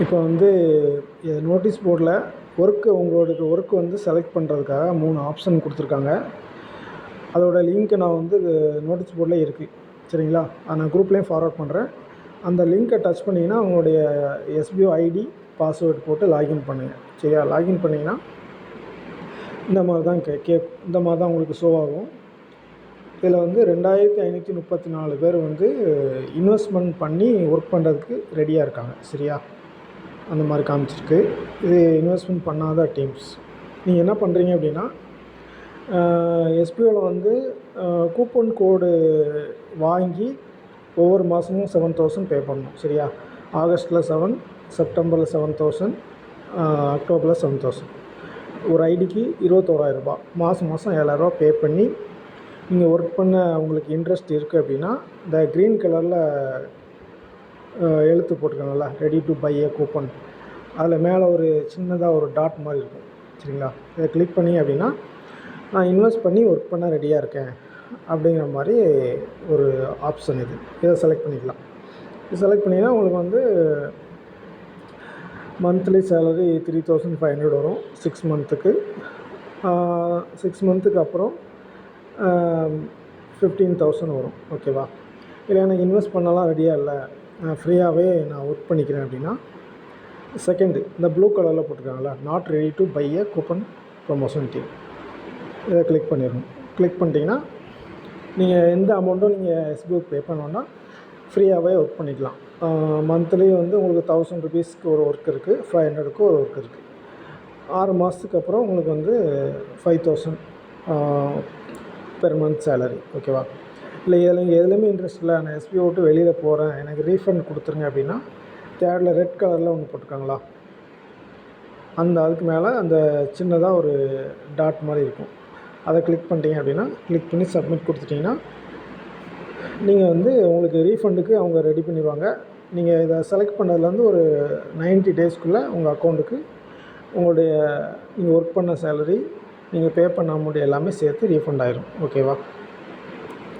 இப்போ வந்து நோட்டீஸ் போர்டில் ஒர்க்கு உங்களோட ஒர்க்கு வந்து செலக்ட் பண்ணுறதுக்காக மூணு ஆப்ஷன் கொடுத்துருக்காங்க. அதோட லிங்க்கை நான் வந்து நோட்டீஸ் போர்டில் இருக்குது சரிங்களா? அதை நான் குரூப்லேயும் ஃபார்வர்ட் பண்ணுறேன் அந்த லிங்க்கை டச் பண்ணிங்கன்னா உங்களுடைய எஸ்பிஓ ஐடி பாஸ்வேர்ட் போட்டு லாகின் பண்ணுங்கள் சரியா? லாகின் பண்ணிங்கன்னா இந்த மாதிரி தான் கே கே இந்த மாதிரி தான் உங்களுக்கு ஷோ ஆகும். இதில் வந்து ரெண்டாயிரத்தி ஐநூற்றி முப்பத்தி நாலு பேர் வந்து இன்வெஸ்ட்மெண்ட் பண்ணி ஒர்க் பண்ணுறதுக்கு ரெடியாக இருக்காங்க. சரியா? அந்த மாதிரி காமிச்சிருக்கு. இது இன்வெஸ்ட்மெண்ட் பண்ணாத டீம்ஸ் நீங்கள் என்ன பண்ணுறீங்க அப்படின்னா எஸ்பிஓவில் வந்து கூப்பன் கோடு வாங்கி ஒவ்வொரு மாதமும் செவன் தௌசண்ட் பே பண்ணணும் சரியா? ஆகஸ்ட்டில் செவன் செப்டம்பரில் செவன் தௌசண்ட் அக்டோபரில் செவன் தௌசண்ட் ஒரு ஐடிக்கு இருபத்தோராயிரரூபா மாதம் மாதம் ஏழாயிரரூபா பே பண்ணி நீங்கள் ஒர்க் பண்ண உங்களுக்கு இன்ட்ரெஸ்ட் இருக்குது அப்படின்னா இந்த க்ரீன் கலரில் எழுத்து போட்டிருக்காங்கல்ல ready to buy a coupon அதில் மேலே ஒரு சின்னதாக ஒரு டாட் மாதிரி இருக்கும். சரிங்களா? இதை கிளிக் பண்ணி அப்படின்னா நான் இன்வெஸ்ட் பண்ணி ஒர்க் பண்ண ரெடியாக இருக்கேன். அப்படிங்கிற மாதிரி ஒரு ஆப்ஷன் இது. இதை செலக்ட் பண்ணிக்கலாம். இது செலக்ட் பண்ணிங்கன்னா உங்களுக்கு வந்து monthly salary three thousand five hundred வரும். சிக்ஸ் மந்த்துக்கு சிக்ஸ் மந்த்துக்கு அப்புறம் ஃபிஃப்டீன் தௌசண்ட் வரும். ஓகேவா இல்லை எனக்கு இன்வெஸ்ட் பண்ணலாம் ரெடியாக இல்லை. நான் ஃப்ரீயாகவே நான் ஒர்க் பண்ணிக்கிறேன் அப்படின்னா செகண்டு இந்த ப்ளூ கலரில் போட்டிருக்காங்களா not ready to buy a coupon promotion team இதை கிளிக் பண்ணிடணும். கிளிக் பண்ணிட்டீங்கன்னா நீங்கள் எந்த அமௌண்ட்டும் நீங்கள் எஸ்பிஐ பே பண்ணோன்னா ஃப்ரீயாகவே ஒர்க் பண்ணிக்கலாம். மந்த்லி வந்து உங்களுக்கு தௌசண்ட் ருபீஸ்க்கு ஒரு ஒர்க் இருக்குது ஃபைவ் ஹண்ட்ரடுக்கு ஒரு ஒர்க் இருக்குது ஆறு மாதத்துக்கு அப்புறம் உங்களுக்கு வந்து five thousand per month salary ஓகேவா இல்லை இதில் நீங்கள் எதுலேயுமே இன்ட்ரெஸ்ட் இல்லை. நான் எஸ்பிஐ விட்டு வெளியில் போகிறேன் எனக்கு ரீஃபண்ட் கொடுத்துருங்க அப்படின்னா தேர்டில் ரெட் கலரில் ஒன்று போட்டிருக்காங்களா? அந்த அதுக்கு மேலே அந்த சின்னதாக ஒரு டாட் மாதிரி இருக்கும். அதை கிளிக் பண்ணிட்டீங்க அப்படின்னா கிளிக் பண்ணி சப்மிட் கொடுத்துட்டிங்கன்னா நீங்கள் வந்து உங்களுக்கு ரீஃபண்டுக்கு அவங்க ரெடி பண்ணிடுவாங்க. நீங்கள் இதை செலக்ட் பண்ணதுலேருந்து ஒரு நைன்ட்டி டேஸ்க்குள்ளே உங்கள் அக்கௌண்ட்டுக்கு உங்களுடைய நீங்கள் ஒர்க் பண்ண சேலரி நீங்கள் பே பண்ண அமௌண்ட் எல்லாமே சேர்த்து ரீஃபண்ட் ஆயிரும். ஓகேவா